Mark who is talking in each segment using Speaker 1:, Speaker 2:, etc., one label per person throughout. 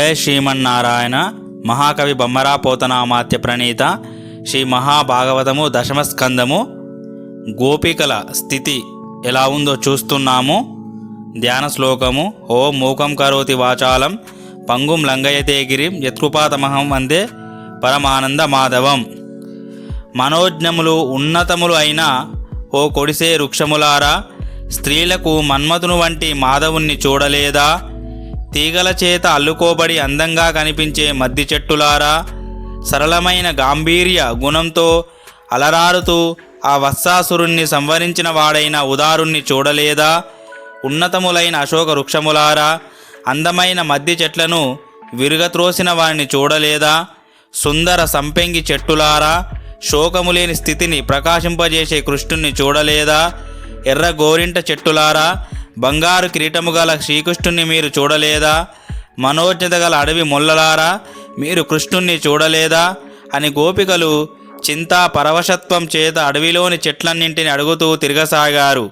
Speaker 1: జయ శ్రీమన్నారాయణ మహాకవి బొమ్మరా పోతనామాత్య ప్రణీత శ్రీ మహాభాగవతము దశమస్కందము గోపికల స్థితి ఎలా ఉందో చూస్తున్నాము. ధ్యాన శ్లోకము ఓ మూకం కరోతి వాచాలం పంగుం లంగయతే గిరిం యత్కృపాతమహం వందే పరమానంద మాధవం. మనోజ్ఞములు ఉన్నతములు అయిన ఓ కొడిసే వృక్షములారా స్త్రీలకు మన్మథును వంటి మాధవుణ్ణి చూడలేదా? తీగల చేత అల్లుకోబడి అందంగా కనిపించే మద్ది చెట్టులారా సరళమైన గాంభీర్య గుణంతో అలరారుతూ ఆ వత్సాసురుణ్ణి సంవరించిన వాడైన ఉదారుణ్ణి చూడలేదా? ఉన్నతములైన అశోక వృక్షములారా అందమైన మద్ది చెట్లను విరుగత్రోసిన వారిని చూడలేదా? సుందర సంపెంగి చెట్టులారా శోకము లేని స్థితిని ప్రకాశింపజేసే కృష్ణుణ్ణి చూడలేదా? ఎర్ర గోరింట చెట్టులారా బంగారు కిరీటము గల శ్రీకృష్ణుణ్ణి మీరు చూడలేదా? మనోజ్ఞత గల అడవి మొల్లలారా? మీరు కృష్ణుణ్ణి చూడలేదా? అని గోపికలు చింతా పరవశత్వం చేత అడవిలోని చెట్లన్నింటిని అడుగుతూ తిరగసాగారు.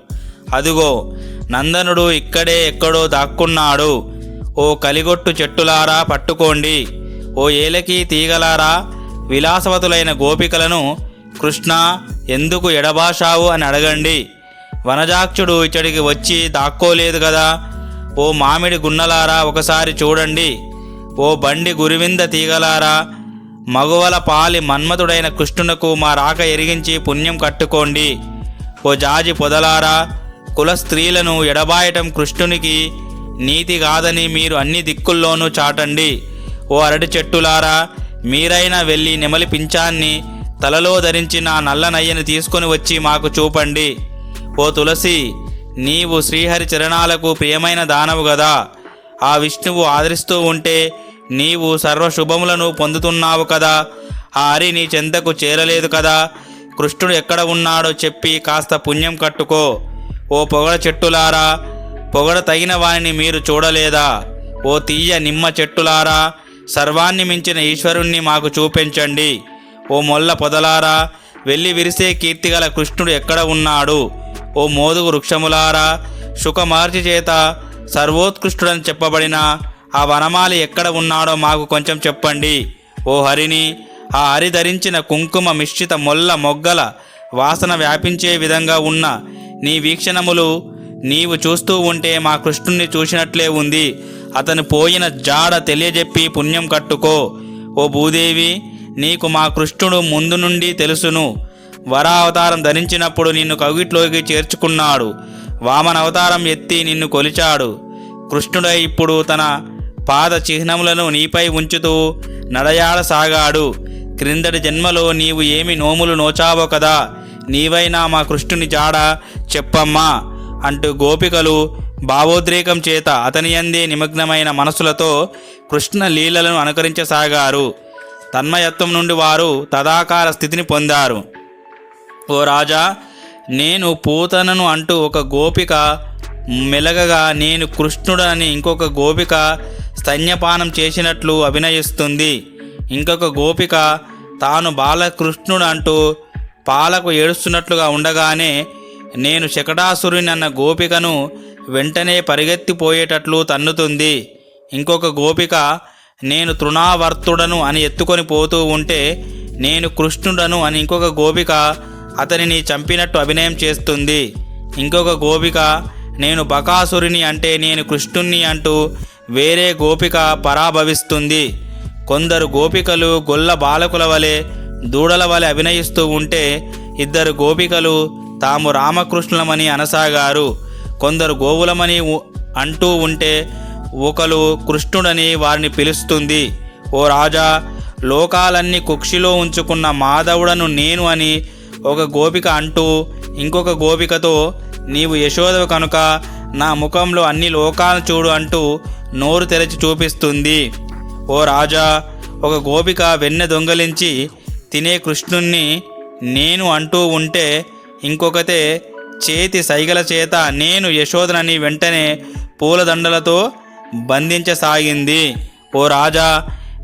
Speaker 1: అదుగో నందనుడు ఇక్కడే ఎక్కడో దాక్కున్నాడు. ఓ కలిగొట్టు చెట్టులారా పట్టుకోండి. ఓ ఏలకి తీగలారా? విలాసవతులైన గోపికలను కృష్ణ ఎందుకు ఎడబాషావు అని అడగండి. వనజాక్షుడు ఇచ్చడికి వచ్చి దాక్కోలేదు కదా. ఓ మామిడి గున్నలారా ఒకసారి చూడండి. ఓ బండి గురివింద తీగలారా. మగువల పాలి మన్మధుడైన కృష్ణునకు మా రాక ఎరిగించి పుణ్యం కట్టుకోండి. ఓ జాజి పొదలారా కుల స్త్రీలను ఎడబాయటం కృష్ణునికి నీతి కాదని మీరు అన్ని దిక్కుల్లోనూ చాటండి. ఓ అరటి చెట్టులారా మీరైనా వెళ్ళి నెమలి పింఛాన్ని తలలో ధరించి నా నల్లనయ్యని తీసుకొని వచ్చి మాకు చూపండి. ఓ తులసి నీవు శ్రీహరి చరణాలకు ప్రియమైన దానవు గదా. ఆ విష్ణువు ఆదరిస్తూ ఉంటే నీవు సర్వశుభములను పొందుతున్నావు కదా. ఆ హరి నీ చెంతకు చేరలేదు కదా. కృష్ణుడు ఎక్కడ ఉన్నాడో చెప్పి కాస్త పుణ్యం కట్టుకో. ఓ పొగడ చెట్టులారా పొగడ తగిన వారిని మీరు చూడలేదా? ఓ తీయ నిమ్మ చెట్టులారా సర్వాన్ని మించిన ఈశ్వరుణ్ణి మాకు చూపించండి. ఓ మొల్ల పొదలారా వెళ్ళి విరిసే కీర్తిగల కృష్ణుడు ఎక్కడ ఉన్నాడు? ఓ మోదుగు వృక్షములారా శుకమార్చి చేత సర్వోత్కృష్టుడని చెప్పబడిన ఆ వనమాలి ఎక్కడ ఉన్నాడో మాకు కొంచెం చెప్పండి. ఓ హరిని ఆ హరి ధరించిన కుంకుమ మిశ్రిత మొల్ల మొగ్గల వాసన వ్యాపించే విధంగా ఉన్న నీ వీక్షణములు నీవు చూస్తూ ఉంటే మా కృష్ణుణ్ణి చూసినట్లే ఉంది. అతను పోయిన జాడ తెలియజెప్పి పుణ్యం కట్టుకో. ఓ భూదేవి నీకు మా కృష్ణుడు ముందు నుండి తెలుసును. వరావతారం ధరించినప్పుడు నిన్ను కవిట్లోకి చేర్చుకున్నాడు. వామన అవతారం ఎత్తి నిన్ను కొలిచాడు. కృష్ణుడై ఇప్పుడు తన పాద చిహ్నములను నీపై ఉంచుతూ నడయాడసాగాడు క్రిందటి జన్మలో నీవు ఏమి నోములు నోచావో కదా నీవైనా మా కృష్ణుని జాడ చెప్పమ్మా అంటూ గోపికలు భావోద్రేకం చేత అతని అందే నిమగ్నమైన మనసులతో కృష్ణ లీలలను అనుకరించసాగారు. తన్మయత్వం నుండి వారు తదాకార స్థితిని పొందారు. ఓ రాజా నేను పూతనను అంటూ ఒక గోపిక మెలగగా నేను కృష్ణుడని ఇంకొక గోపిక స్తన్యపానం చేసినట్లు అభినయిస్తుంది. ఇంకొక గోపిక తాను బాలకృష్ణుడు అంటూ పాలకు ఏడుస్తున్నట్లుగా ఉండగానే నేను శకటాసురుని అన్న గోపికను వెంటనే పరిగెత్తిపోయేటట్లు తన్నుతుంది. ఇంకొక గోపిక నేను తృణావర్తుడను అని ఎత్తుకొని పోతూ ఉంటే నేను కృష్ణుడను అని ఇంకొక గోపిక అతనిని చంపినట్టు అభినయం చేస్తుంది. ఇంకొక గోపిక నేను బకాసురుని అంటే నేను కృష్ణుణ్ణి అంటూ వేరే గోపిక పరాభవిస్తుంది. కొందరు గోపికలు గొల్ల బాలకుల వలె దూడల వలె అభినయిస్తూ ఉంటే ఇద్దరు గోపికలు తాము రామకృష్ణులమని అనసాగారు. కొందరు గోవులమని అంటూ ఉంటే ఒకరు కృష్ణుడని వారిని పిలుస్తుంది. ఓ రాజా లోకాలన్నీ కుక్షిలో ఉంచుకున్న మాధవుడను నేను అని ఒక గోపిక అంటూ ఇంకొక గోపికతో నీవు యశోదవ కనుక నా ముఖంలో అన్ని లోకాలను చూడు అంటూ నోరు తెరచి చూపిస్తుంది. ఓ రాజా ఒక గోపిక వెన్నె దొంగలించి తినే కృష్ణుణ్ణి నేను అంటూ ఉంటే ఇంకొకతే చేతి సైగల చేత నేను యశోదనని వెంటనే పూలదండలతో బంధించసాగింది. ఓ రాజా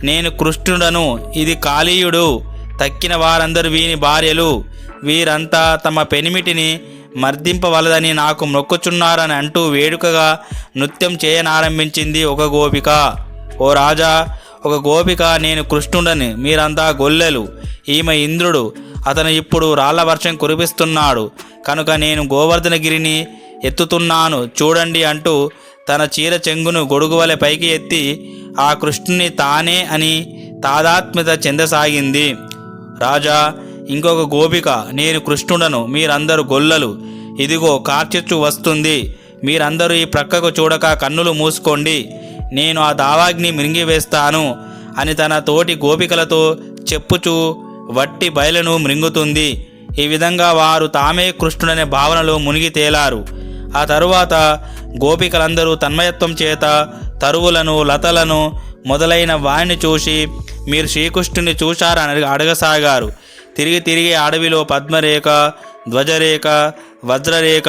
Speaker 1: నేను కృష్ణుడను ఇది కాళీయుడు తక్కిన వారందరూ వీని భార్యలు. వీరంతా తమ పెనిమిటిని మర్దింపవలదని నాకు మొక్కుచున్నారని అంటూ వేడుకగా నృత్యం చేయనారంభించింది ఒక గోపిక. ఓ రాజా ఒక గోపిక నేను కృష్ణుడని మీరంతా గొల్లెలు. ఈమె ఇంద్రుడు అతను ఇప్పుడు రాళ్ళ వర్షం కురిపిస్తున్నాడు. కనుక నేను గోవర్ధనగిరిని ఎత్తుతున్నాను చూడండి అంటూ తన చీర చెంగును గొడుగువలె పైకి ఎత్తి ఆ కృష్ణుని తానే అని తాదాత్మ్యత చెందసాగింది. రాజా ఇంకొక గోపిక నేను కృష్ణుడను మీరందరూ గొల్లలు. ఇదిగో కార్చిచ్చు వస్తుంది. మీరందరూ ఈ ప్రక్కకు చూడక కన్నులు మూసుకోండి. నేను ఆ దావాగ్ని మృంగివేస్తాను అని తన తోటి గోపికలతో చెప్పుచూ వట్టి బయలును మృంగుతుంది. ఈ విధంగా వారు తామే కృష్ణుడనే భావనలో మునిగి తేలారు. ఆ తరువాత గోపికలందరూ తన్మయత్వం చేత తరువులను లతలను మొదలైన వాణ్ణి చూసి మీరు శ్రీకృష్ణుని చూశారని అడగసాగారు. తిరిగి తిరిగి అడవిలో పద్మరేఖ ధ్వజరేఖ వజ్రరేఖ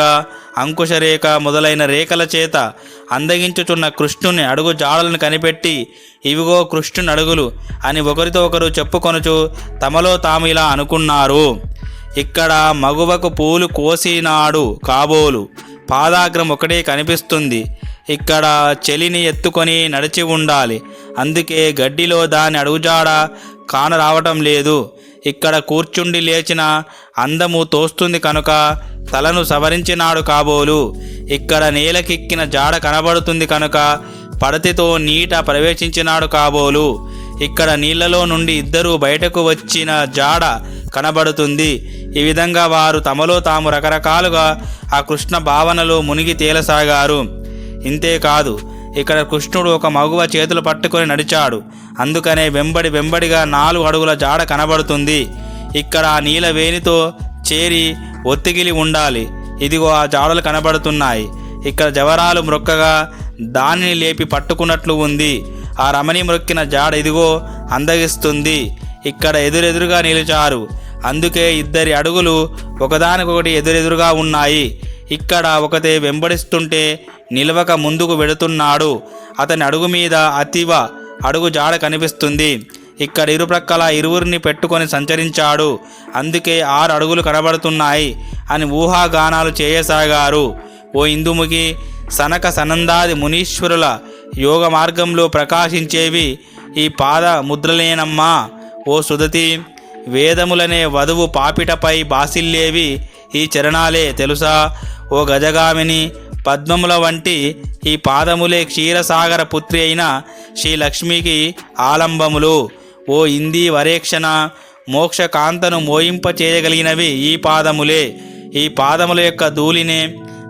Speaker 1: అంకుశరేఖ మొదలైన రేఖల చేత అందగించుచున్న కృష్ణుని అడుగు జాడలను కనిపెట్టి ఇవిగో కృష్ణుని అడుగులు అని ఒకరితో ఒకరు చెప్పుకొనుచు తమలో తాము ఇలా అనుకున్నారు. ఇక్కడ మగువకు పూలు కోసినాడు కాబోలు. పాదాగ్రం ఒకటే కనిపిస్తుంది. ఇక్కడ చెలిని ఎత్తుకొని నడిచి ఉండాలి. అందుకే గడ్డిలో దాని అడుగుజాడ కానరావటం లేదు. ఇక్కడ కూర్చుండి లేచిన అందము తోస్తుంది కనుక తలను సవరించినాడు కాబోలు. ఇక్కడ నేలకెక్కిన జాడ కనబడుతుంది కనుక పడతితో నీట ప్రవేశించినాడు కాబోలు. ఇక్కడ నీళ్ళలో నుండి ఇద్దరు బయటకు వచ్చిన జాడ కనబడుతుంది. ఈ విధంగా వారు తమలో తాము రకరకాలుగా ఆ కృష్ణ భావనలో మునిగి తేలసాగారు. ఇంతేకాదు ఇక్కడ కృష్ణుడు ఒక మగువ చేతులు పట్టుకొని నడిచాడు. అందుకనే వెంబడి వెంబడిగా నాలుగు అడుగుల జాడ కనబడుతుంది. ఇక్కడ ఆ నీల వేణితో చేరి ఒత్తిగిలి ఉండాలి. ఇదిగో ఆ జాడలు కనబడుతున్నాయి. ఇక్కడ జవరాలు మ్రొక్కగా దానిని లేపి పట్టుకున్నట్లు ఉంది. ఆ రమణి మ్రొక్కిన జాడ ఇదిగో అందగిస్తుంది. ఇక్కడ ఎదురెదురుగా నిలిచారు. అందుకే ఇద్దరి అడుగులు ఒకదానికొకటి ఎదురెదురుగా ఉన్నాయి. ఇక్కడ ఒకతే వెంబడిస్తుంటే నిలవక ముందుకు వెడుతున్నాడు. అతని అడుగు మీద అతివ అడుగు జాడ కనిపిస్తుంది. ఇక్కడ ఇరుప్రక్కల ఇరువురిని పెట్టుకొని సంచరించాడు. అందుకే ఆరు అడుగులు కనబడుతున్నాయి అని ఊహాగానాలు చేయసాగారు. ఓ ఇందుముఖి సనక సనందాది మునీశ్వరుల యోగ మార్గంలో ప్రకాశించేవి ఈ పాద ముద్రలేనమ్మా. ఓ సుదతి వేదములనే వధువు పాపిటపై బాసిల్లేవి ఈ చరణాలే తెలుసా? ఓ గజగామిని పద్మముల వంటి ఈ పాదములే క్షీరసాగర పుత్రి అయిన శ్రీ లక్ష్మికి ఆలంబములు. ఓ ఇందీ వరేక్షణ మోక్షకాంతను మోయింపచేయగలిగినవి ఈ పాదములే. ఈ పాదముల యొక్క ధూళినే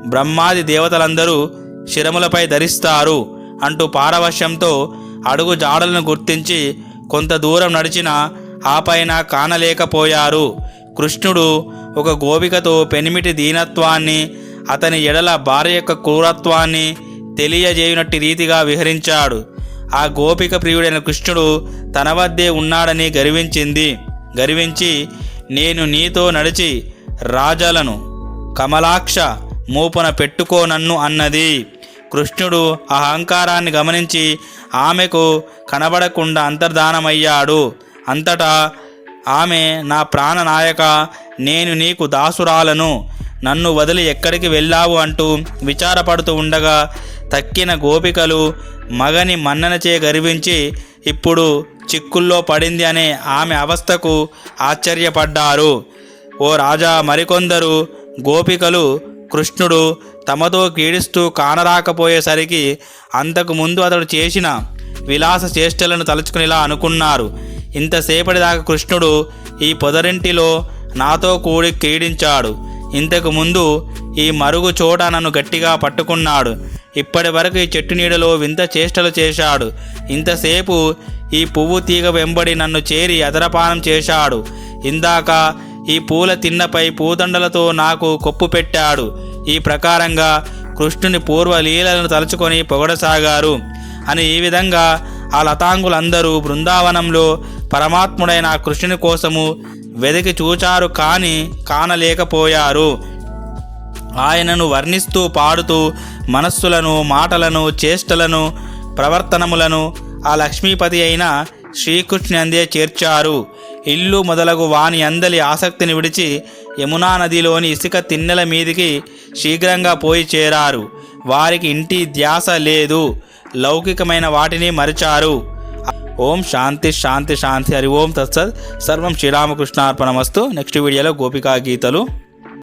Speaker 1: బ్రహ్మాది దేవతలందరూ శిరములపై ధరిస్తారు అంటూ పారవశ్యంతో అడుగు జాడలను గుర్తించి కొంత దూరం నడిచిన ఆపైన కానలేకపోయారు. కృష్ణుడు ఒక గోపికతో పెనిమిటి దీనత్వాన్ని అతని ఎడల భార్య యొక్క క్రూరత్వాన్ని తెలియజేయునట్టి రీతిగా విహరించాడు. ఆ గోపిక ప్రియుడైన కృష్ణుడు తన వద్దే ఉన్నాడని గర్వించింది. గర్వించి నేను నీతో నడిచి రాజలను కమలాక్ష మూపున పెట్టుకోనన్ను అన్నది. కృష్ణుడు ఆ అహంకారాన్ని గమనించి ఆమెకు కనబడకుండా అంతర్ధానమయ్యాడు. అంతటా ఆమె నా ప్రాణనాయక నేను నీకు దాసురాలను నన్ను వదిలి ఎక్కడికి వెళ్ళావు అంటూ విచారపడుతూ ఉండగా తక్కిన గోపికలు మగని మన్ననచే గర్వించి ఇప్పుడు చిక్కుల్లో పడింది అనే ఆమె అవస్థకు ఆశ్చర్యపడ్డారు. ఓ రాజా మరికొందరు గోపికలు కృష్ణుడు తమతో క్రీడిస్తూ కానరాకపోయేసరికి అంతకు ముందు అతడు చేసిన విలాస చేష్టలను తలుచుకునేలా అనుకున్నారు. ఇంతసేపటిదాకా కృష్ణుడు ఈ పొదరింటిలో నాతో కూడి క్రీడించాడు ఇంతకు ముందు ఈ మరుగు చోట నన్ను గట్టిగా పట్టుకున్నాడు. ఇప్పటి వరకు ఈ చెట్టు నీడలో వింత చేష్టలు చేశాడు. ఇంతసేపు ఈ పువ్వు తీగ వెంబడి నన్ను చేరి అదరపానం చేశాడు. ఇందాక ఈ పూల తిన్నపై పూదండలతో నాకు కొప్పు పెట్టాడు. ఈ ప్రకారంగా కృష్ణుని పూర్వ లీలలను తలుచుకొని పొగడసాగారు అని ఈ విధంగా ఆ లతాంగులందరూ బృందావనంలో పరమాత్ముడైన కృష్ణుని కోసము వెతికి చూచారు కానీ కానలేకపోయారు. ఆయనను వర్ణిస్తూ పాడుతూ మనస్సులను మాటలను చేష్టలను ప్రవర్తనములను ఆ లక్ష్మీపతి అయిన శ్రీకృష్ణుని అందే చేర్చారు. ఇల్లు మొదలగు వాని అందలి ఆసక్తిని విడిచి యమునా నదిలోని ఇసుక తిన్నెల మీదికి శీఘ్రంగా పోయి చేరారు. వారికి ఇంటి ధ్యాస లేదు. లౌకికమైన వాటిని మరిచారు. ఓం శాంతి శాంతి శాంతి హరి ఓం తత్సత్. సర్వం శ్రీరామకృష్ణార్పణమస్తు. నెక్స్ట్ వీడియోలో గోపికా గీతలు.